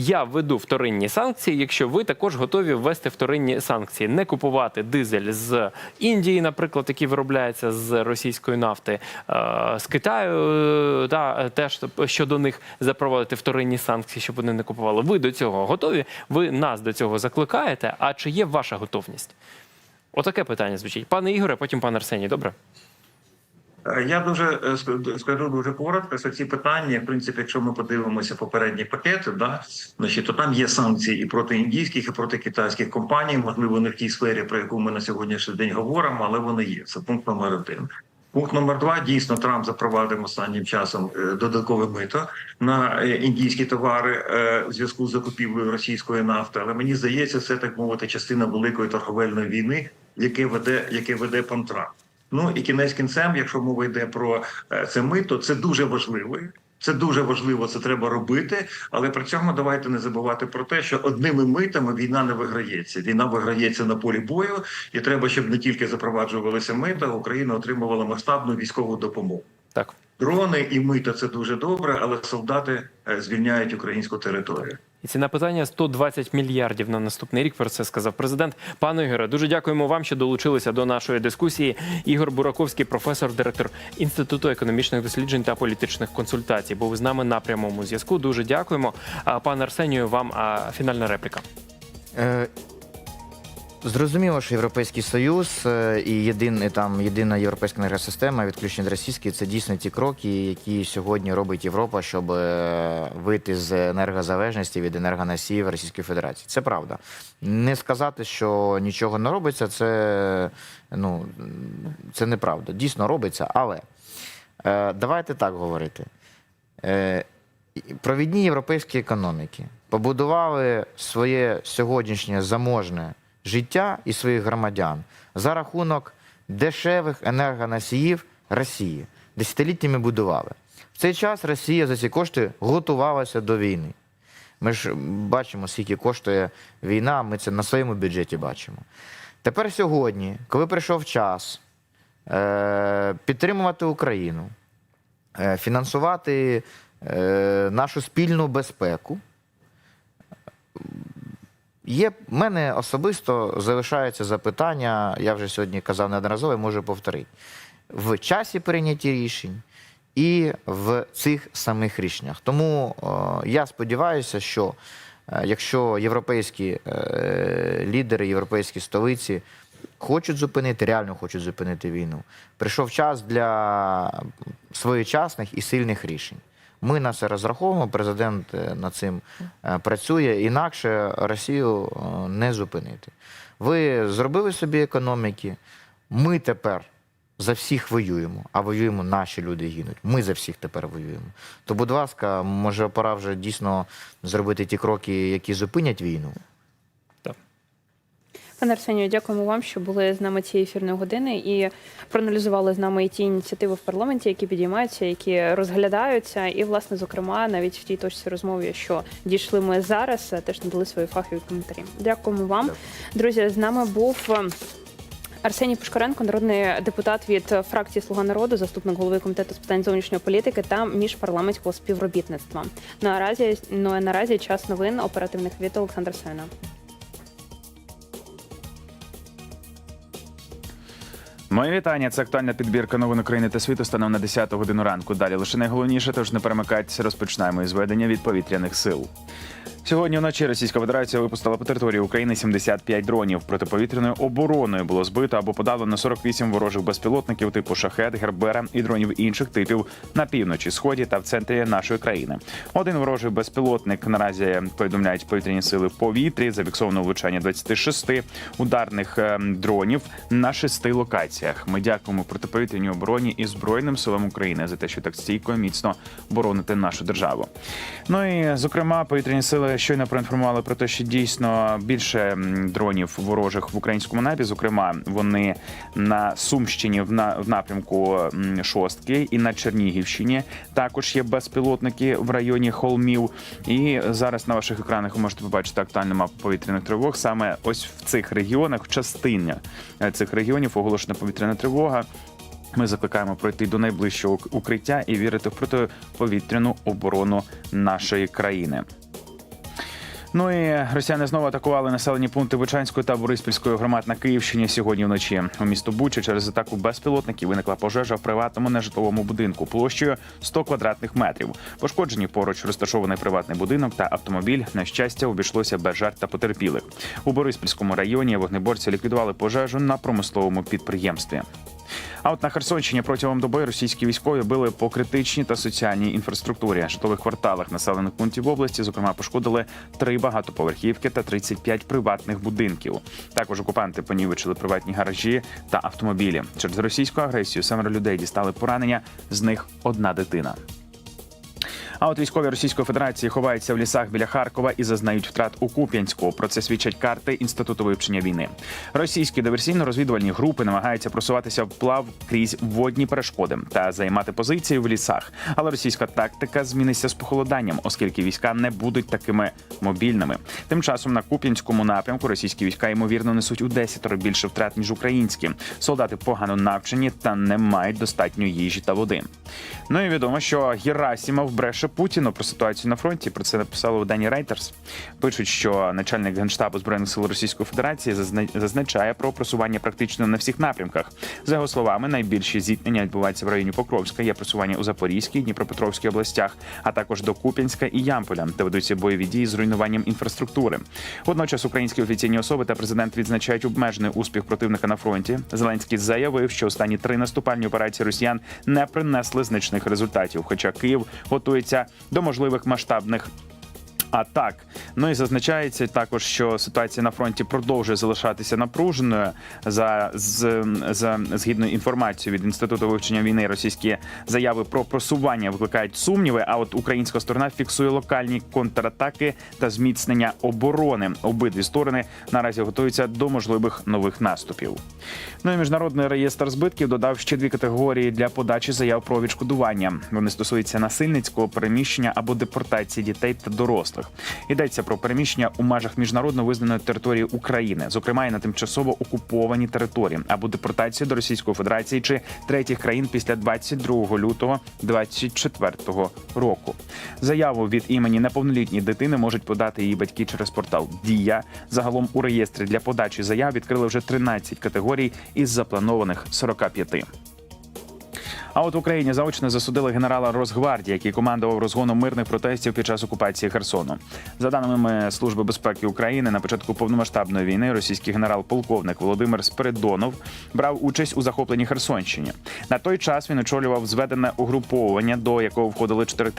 Я введу вторинні санкції, якщо ви також готові ввести вторинні санкції, не купувати дизель з Індії, наприклад, який виробляється з російської нафти, е, з Китаю, е, та теж щодо них запровадити вторинні санкції, щоб вони не купували. Ви до цього готові? Ви нас до цього закликаєте? А чи є ваша готовність? Отаке питання звучить. Пане Ігоре, потім пан Арсеній, добре? Е, Я дуже е, скажу дуже коротко, що ці питання, в принципі, якщо ми подивимося попередні пакети, да, значить, то там є санкції і проти індійських, і проти китайських компаній, можливо, не в тій сфері, про яку ми на сьогоднішній день говоримо, але вони є. Це пункт номер один. Пункт номер два дійсно Трамп запровадив останнім часом е, додаткове мито на е, індійські товари е, в зв'язку з закупівлею російської нафти. Але мені здається, це так мовити частина великої торговельної війни, яке веде, яке веде пан Трамп. Ну і кінець кінцем, якщо мова йде про е, це мито, це дуже важливо. Це дуже важливо, це треба робити. Але при цьому давайте не забувати про те, що одними митами війна не виграється. Війна виграється на полі бою, і треба, щоб не тільки запроваджувалися мита, Україна отримувала масштабну військову допомогу. Так. Дрони і мита це дуже добре, але солдати е, звільняють українську територію. І ціна питання 120 мільярдів на наступний рік. Про це сказав президент. Пане Ігоре, дуже дякуємо вам, що долучилися до нашої дискусії. Ігор Бураковський, професор, директор інституту економічних досліджень та політичних консультацій, був з нами на прямому зв'язку. Дуже дякуємо. Пане Арсенію, вам фінальна репліка. Е, Зрозуміло, що Європейський Союз е, і єдин, там єдина європейська енергосистема, відключення від російської, це дійсно ті кроки, які сьогодні робить Європа, щоб е, вийти з енергозалежності від енергоносіїв Російської Федерації. Це правда. Не сказати, що нічого не робиться, це, ну, це неправда. Дійсно робиться, але е, давайте так говорити. Е, провідні європейські економіки побудували своє сьогоднішнє заможне життя і своїх громадян за рахунок дешевих енергоносіїв Росії. Десятиліттями будували. В цей час Росія за ці кошти готувалася до війни. Ми ж бачимо, скільки коштує війна, ми це на своєму бюджеті бачимо. Тепер сьогодні, коли прийшов час е, підтримувати Україну, е, фінансувати е, нашу спільну безпеку. Є в мене особисто залишається запитання, я вже сьогодні казав неодноразово, і можу повторити. В часі прийняті рішень і в цих самих рішеннях. Тому е, я сподіваюся, що е, якщо європейські е, лідери, європейські столиці хочуть зупинити, реально хочуть зупинити війну, прийшов час для своєчасних і сильних рішень. Ми на це розраховуємо. Президент е, над цим е, працює. Інакше Росію е, не зупинити. Ви зробили собі економіки. Ми тепер за всіх воюємо, а воюємо наші люди гинуть. Ми за всіх тепер воюємо. То, будь ласка, може, пора вже дійсно зробити ті кроки, які зупинять війну. Пане Арсенію, дякуємо вам, що були з нами цієї ефірної години і проаналізували з нами і ті ініціативи в парламенті, які підіймаються, які розглядаються. І, власне, зокрема, навіть в тій точці розмови, що дійшли ми зараз, теж надали свої фахові коментарі. Дякуємо вам, Дякую. друзі. З нами був. е, Арсеній Пушкаренко, народний депутат від фракції Слуга народу, заступник голови комітету з питань зовнішньої політики та міжпарламентського співробітництва. Наразі ну, наразі час новин оперативних від Олександра Сена. Моє вітання. Це актуальна підбірка новин України та світу станом на 10 годину ранку. Далі лише найголовніше, тож не перемикайтеся. Розпочинаємо із ведення від повітряних сил. Сьогодні вночі Російська Федерація випустила по території України 75 дронів. Протиповітряною обороною було збито або подавлено 48 ворожих безпілотників типу шахет, гербера і дронів інших типів на півночі, сході та в центрі нашої країни. Один ворожий безпілотник наразі повідомляють повітряні сили в повітрі. Зафіксовано влучання 26 ударних е, дронів на шести локаціях. Ми дякуємо протиповітряній обороні і збройним силам України за те, що так стійко і міцно бороните нашу державу. Ну і зокрема, повітряні сили щойно проінформували про те, що дійсно більше дронів ворожих в українському небі. Зокрема, вони на Сумщині в на в напрямку шостки і на Чернігівщині. Також є безпілотники в районі холмів. І зараз на ваших екранах ви можете побачити актуальну мапу повітряних тривог. Саме ось в цих регіонах, в частині е, цих регіонів оголошена повітряна тривога. Ми закликаємо пройти до найближчого укриття і вірити в протиповітряну оборону нашої країни. Ну і росіяни знову атакували населені пункти Бучанської та Бориспільської громад на Київщині сьогодні вночі. У місто Буча через атаку безпілотників виникла пожежа в приватному нежитловому будинку площею 100 квадратних метрів. Пошкоджені поруч розташований приватний будинок та автомобіль. На щастя, обійшлося без жертв та потерпілих. У Бориспільському районі вогнеборці ліквідували пожежу на промисловому підприємстві. А от на Херсонщині протягом доби російські військові били по критичній та соціальній інфраструктурі. Житлових кварталах населених пунктів області, зокрема, пошкодили три багатоповерхівки та 35 приватних будинків. Також окупанти понівечили приватні гаражі та автомобілі. Через російську агресію семеро людей дістали поранення, з них одна дитина. А от військові Російської Федерації ховаються в лісах біля Харкова і зазнають втрат у Куп'янську. Про це свідчать карти інституту вивчення війни. Російські диверсійно-розвідувальні групи намагаються просуватися вплав крізь водні перешкоди та займати позиції в лісах. Але російська тактика зміниться з похолоданням, оскільки війська не будуть такими мобільними. Тим часом на Куп'янському напрямку російські війська ймовірно несуть у десятеро більше втрат ніж українські. Солдати погано навчені та не мають достатньо їжі та води. Ну і відомо, що Герасімов бреше Путіну про ситуацію на фронті. Про це написало видання Reuters. Пишуть, що начальник генштабу збройних сил Російської Федерації зазна- зазначає про просування практично на всіх напрямках. За його словами, найбільші зіткнення відбуваються в районі Покровська. Є просування у Запорізькій, Дніпропетровській областях, а також до Куп'янська і Ямполя, де ведуться бойові дії з руйнуванням інфраструктури. Водночас українські офіційні особи та президент відзначають обмежений успіх противника на фронті. Зеленський заявив, що останні три наступальні операції росіян не принесли значних результатів. Хоча Київ готується до можливих масштабних. Атак, ну і зазначається також, що ситуація на фронті продовжує залишатися напруженою. За, з, за згідно інформацією від інституту вивчення війни, російські заяви про просування викликають сумніви. А от українська сторона фіксує локальні контратаки та зміцнення оборони. Обидві сторони наразі готуються до можливих нових наступів. Ну і міжнародний реєстр збитків додав ще дві категорії для подачі заяв про відшкодування. Вони стосуються насильницького переміщення або депортації дітей та дорослих. Йдеться про переміщення у межах міжнародно визнаної території України, зокрема і на тимчасово окуповані території, або депортацію до Російської Федерації чи третіх країн після 22 лютого 2024 року. Заяву від імені неповнолітньої дитини можуть подати її батьки через портал Дія. Загалом у реєстрі для подачі заяв відкрили вже 13 категорій із запланованих 45. А от в Україні заочно засудили генерала Росгвардії, який командував розгоном мирних протестів під час окупації Херсону. За даними Служби безпеки України, на початку повномасштабної війни російський генерал-полковник Володимир Спиридонов брав участь у захопленні Херсонщині. На той час він очолював зведене угруповування, до якого входили чотири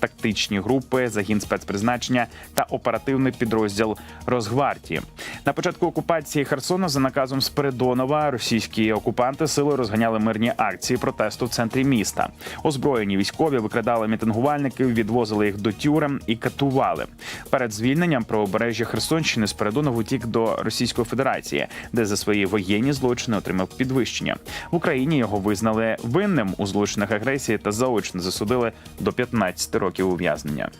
тактичні групи, загін спецпризначення та оперативний підрозділ Росгвардії. На початку окупації Херсону за наказом Спиридонова російські окупанти силою розганяли мирні акції протесту в центрі міста. Озброєні військові викрадали мітингувальників, відвозили їх до тюрем і катували. Перед звільненням правобережжя Херсонщини Спиридонов утік до Російської Федерації, де за свої воєнні злочини отримав підвищення. В Україні його визнали винним у злочинах агресії та заочно засудили до 15 років ув'язнення.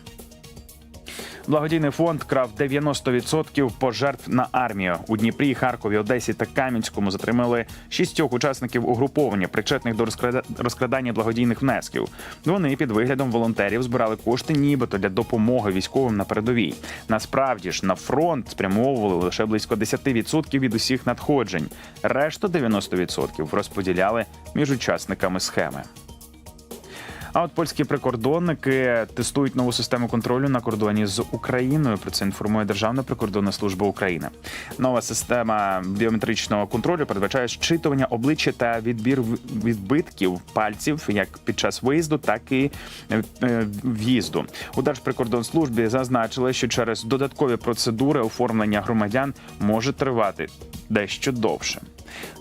Благодійний фонд крав 90% пожертв на армію у Дніпрі, Харкові, Одесі та Кам'янському. Затримали шістьох учасників угруповання, причетних до розкрада- розкрадання благодійних внесків. Вони під виглядом волонтерів збирали кошти, нібито для допомоги військовим на передовій. Насправді ж на фронт спрямовували лише близько 10% від усіх надходжень. Решту 90% розподіляли між учасниками схеми. А от польські прикордонники тестують нову систему контролю на кордоні з Україною. Про це інформує Державна прикордонна служба України. Нова система біометричного контролю передбачає щитування обличчя та відбір відбитків пальців як під час виїзду, так і е, в'їзду. У Держприкордонслужбі зазначили, що через додаткові процедури оформлення громадян може тривати дещо довше.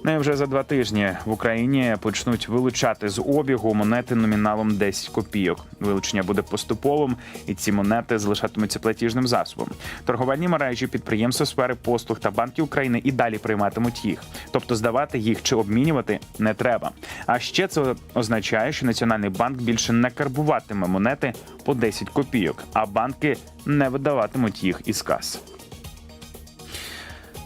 Ну вже за два тижні в Україні почнуть вилучати з обігу монети номіналом 10 копійок. Вилучення буде поступовим, і ці монети залишатимуться платіжним засобом. Торговельні мережі, підприємства сфери послуг та банки України і далі прийматимуть їх. Тобто здавати їх чи обмінювати не треба. А ще це означає, що Національний банк більше не карбуватиме монети по 10 копійок, а банки не видаватимуть їх із кас.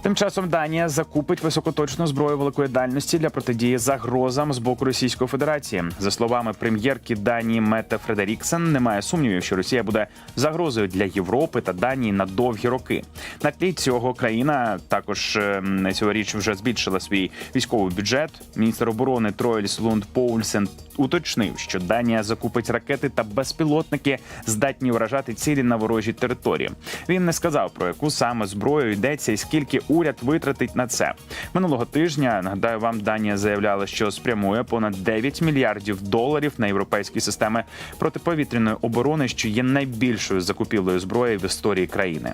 Тим часом Данія закупить високоточну зброю великої дальності для протидії загрозам з боку Російської Федерації. За словами прем'єрки Данії Мете Фредеріксен, немає сумнівів, що Росія буде загрозою для Європи та Данії на довгі роки. На тлі цього країна також ем, цьогоріч вже збільшила свій військовий бюджет. Міністр оборони Троїльс Лунд Поульсен уточнив, що Данія закупить ракети та безпілотники, здатні вражати цілі на ворожій території. Він не сказав про яку саме зброю йдеться і скільки уряд витратить на це. Минулого тижня нагадаю вам, Данія заявляла, що спрямує понад 9 мільярдів доларів на європейські системи протиповітряної оборони, що є найбільшою закупівлею зброї в історії країни.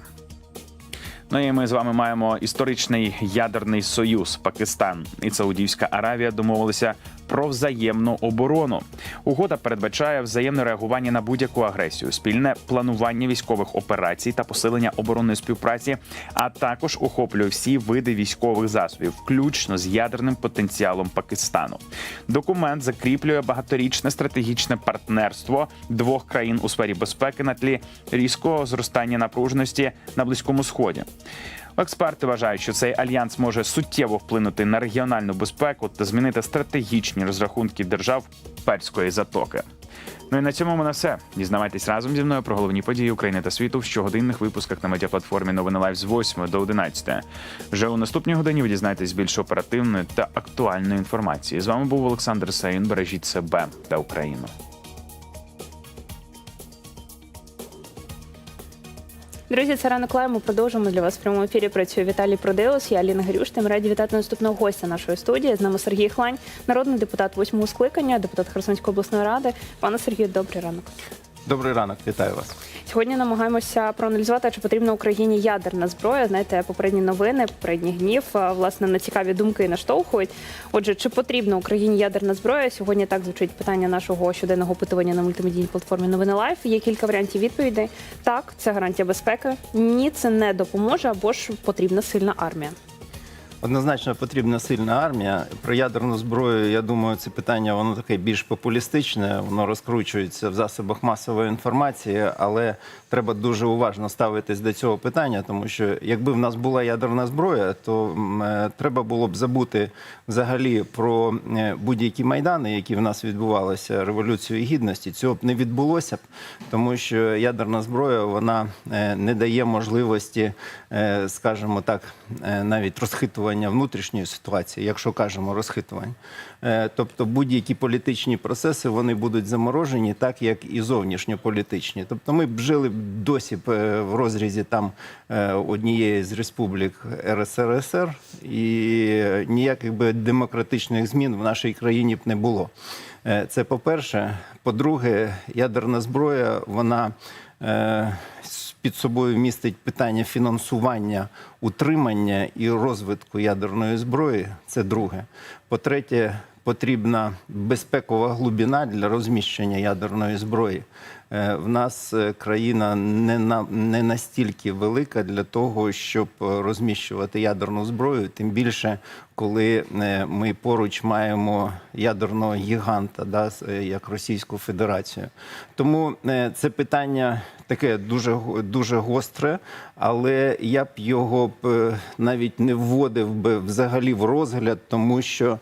Ну і ми з вами маємо історичний ядерний союз Пакистан і Саудівська Аравія домовилися про взаємну оборону. Угода передбачає взаємне реагування на будь-яку агресію, спільне планування військових операцій та посилення оборонної співпраці, а також охоплює всі види військових засобів, включно з ядерним потенціалом Пакистану. Документ закріплює багаторічне стратегічне партнерство двох країн у сфері безпеки на тлі різкого зростання напруженості на близькому сході. Експерти вважають, що цей альянс може суттєво вплинути на регіональну безпеку та змінити стратегічні розрахунки держав Перської затоки. Ну і на цьому в мене все. Дізнавайтесь разом зі мною про головні події України та світу в щогодинних випусках на медіаплатформі Новини Лайв з 8 до 11. Вже у наступній годині ви дізнаєтесь більше оперативної та актуальної інформації. З вами був Олександр Саїн. Бережіть себе та Україну. Друзі, це ранок лайв. Ми продовжуємо для вас в прямому ефірі. Працює Віталій Продеус. Я Аліна Гарюш. Тим раді вітати наступного гостя нашої студії. З нами Сергій Хлань, народний депутат восьмого скликання, депутат Херсонської обласної ради. Пане Сергію, добрий ранок. Добрий ранок, вітаю вас. Сьогодні намагаємося проаналізувати, чи потрібна Україні ядерна зброя. Знаєте, попередні новини, попередніх днів а, власне на цікаві думки наштовхують. Отже, чи потрібна Україні ядерна зброя? Сьогодні так звучить питання нашого щоденного опитування на мультимедійній платформі Новини Лайф. Є кілька варіантів відповідей. Так, це гарантія безпеки. Ні, це не допоможе або ж потрібна сильна армія. Однозначно потрібна сильна армія. Про ядерну зброю, я думаю, це питання воно таке більш популістичне, воно розкручується в засобах масової інформації, але треба дуже уважно ставитись до цього питання, тому що якби в нас була ядерна зброя, то е, треба було б забути взагалі про е, будь-які майдани, які в нас відбувалися, революцію гідності. Цього б не відбулося б, тому що ядерна зброя вона е, не дає можливості, скажімо так, навіть розхитування внутрішньої ситуації, якщо кажемо розхитування. Е, Тобто будь-які політичні процеси вони будуть заморожені, так як і зовнішньополітичні. Тобто ми б жили досі е, в розрізі там е, однієї з республік РСРСР, і ніяких би демократичних змін в нашій країні б не було. Це по-перше. По-друге, ядерна зброя, вона під собою містить питання фінансування, утримання і розвитку ядерної зброї. Це друге. По-третє, потрібна безпекова глибина для розміщення ядерної зброї. Е, В нас е, країна не на не настільки велика для того, щоб е, розміщувати ядерну зброю, тим більше коли ми поруч маємо ядерного гіганта, да, як Російську Федерацію. Тому це питання таке дуже дуже гостре, але я б його б навіть не вводив би взагалі в розгляд, тому що.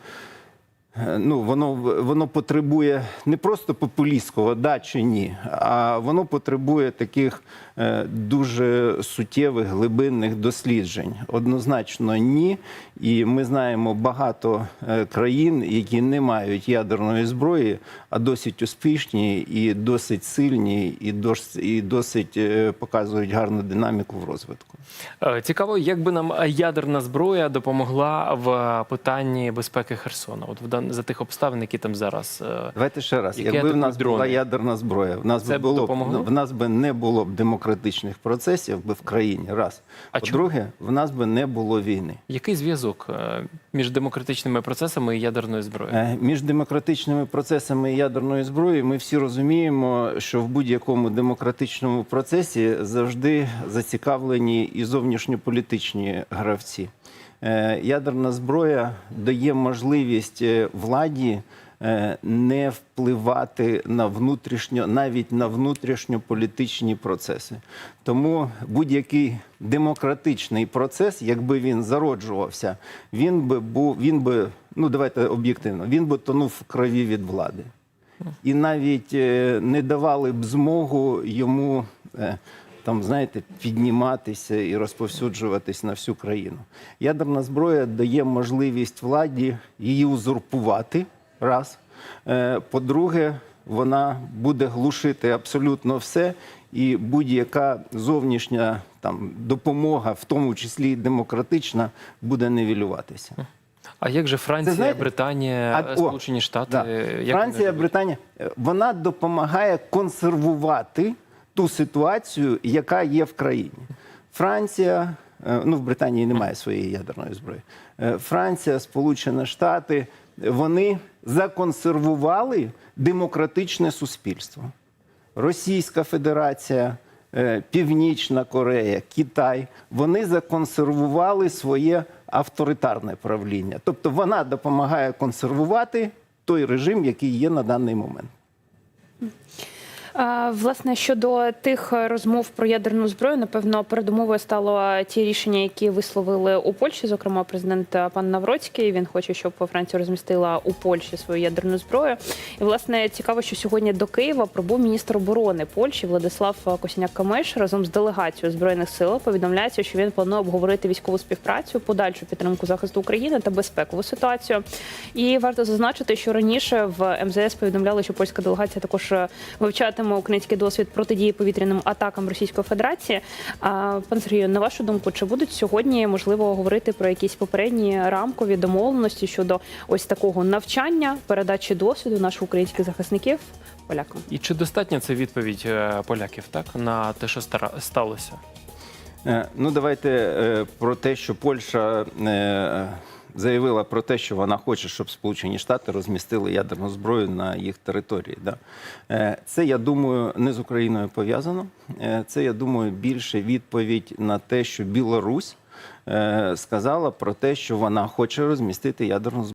Ну, воно воно потребує не просто популістського, да чи ні, а воно потребує таких е, дуже суттєвих глибинних досліджень. Однозначно, ні. І ми знаємо багато е, країн, які не мають ядерної зброї, а досить успішні і досить сильні, і дос- і досить е, показують гарну динаміку в розвитку. Цікаво, як би нам ядерна зброя допомогла в питанні безпеки Херсона, от в дан- за тих обставин, які там зараз. е, Давайте ще раз. Якби в нас дрони? була ядерна зброя, в нас Це би було допомогло? в нас би не було б демократичних процесів би в країні. Раз А по-друге, в нас би не було війни. Який зв'язок е, між демократичними процесами і ядерною зброєю? Е, Між демократичними процесами і ядерною зброєю ми всі розуміємо, що в будь-якому демократичному процесі завжди зацікавлені і зовнішньополітичні гравці. Е, Ядерна зброя дає можливість е, владі е, не впливати на внутрішньо, навіть на внутрішньополітичні процеси. Тому будь-який демократичний процес, якби він зароджувався, він би був, він би, ну давайте об'єктивно, він би тонув в крові від влади. І навіть не давали б змогу йому там, знаєте, підніматися і розповсюджуватись на всю країну. Ядерна зброя дає можливість владі її узурпувати. Раз. Е, По-друге, вона буде глушити абсолютно все, і будь-яка зовнішня там допомога, в тому числі і демократична, буде нівелюватися. А як же Франція, знаєте, Британія, а- о, Сполучені Штати? Да. Як Франція, вони Британія, е, вона допомагає консервувати ту ситуацію, яка є в країні. Франція, е, ну в Британії немає своєї ядерної зброї. Е, Франція, Сполучені Штати, вони законсервували демократичне суспільство. Російська Федерація, е, Північна Корея, Китай вони законсервували своє авторитарне правління. Тобто вона допомагає консервувати той режим, який є на даний момент. Власне, щодо тих розмов про ядерну зброю, напевно, передумовою стало ті рішення, які висловили у Польщі, зокрема президент пан Навроцький. Він хоче, щоб Франція розмістила у Польщі свою ядерну зброю. І власне цікаво, що сьогодні до Києва прибув міністр оборони Польщі Владислав Косіняк-Камиш разом з делегацією збройних сил. Повідомляється, що він планує обговорити військову співпрацю, подальшу підтримку захисту України та безпекову ситуацію. І варто зазначити, що раніше в МЗС повідомляли, що польська делегація також е, вивчатиме український досвід протидії повітряним атакам Російської Федерації. А пан Сергію, на вашу думку, чи будуть сьогодні можливо говорити про якісь попередні рамкові домовленості щодо ось такого навчання, передачі досвіду наших українських захисників полякам? І чи достатня це відповідь е, поляків так на те, що сталося? Е, Ну, давайте е, про те, що Польща заявила про те, що вона хоче, щоб Сполучені Штати розмістили ядерну зброю на їх території. Да. Е, Це, я думаю, не з Україною пов'язано. Е, Це, я думаю, більше відповідь на те, що Білорусь е, сказала про те, що вона хоче розмістити ядерну зброю.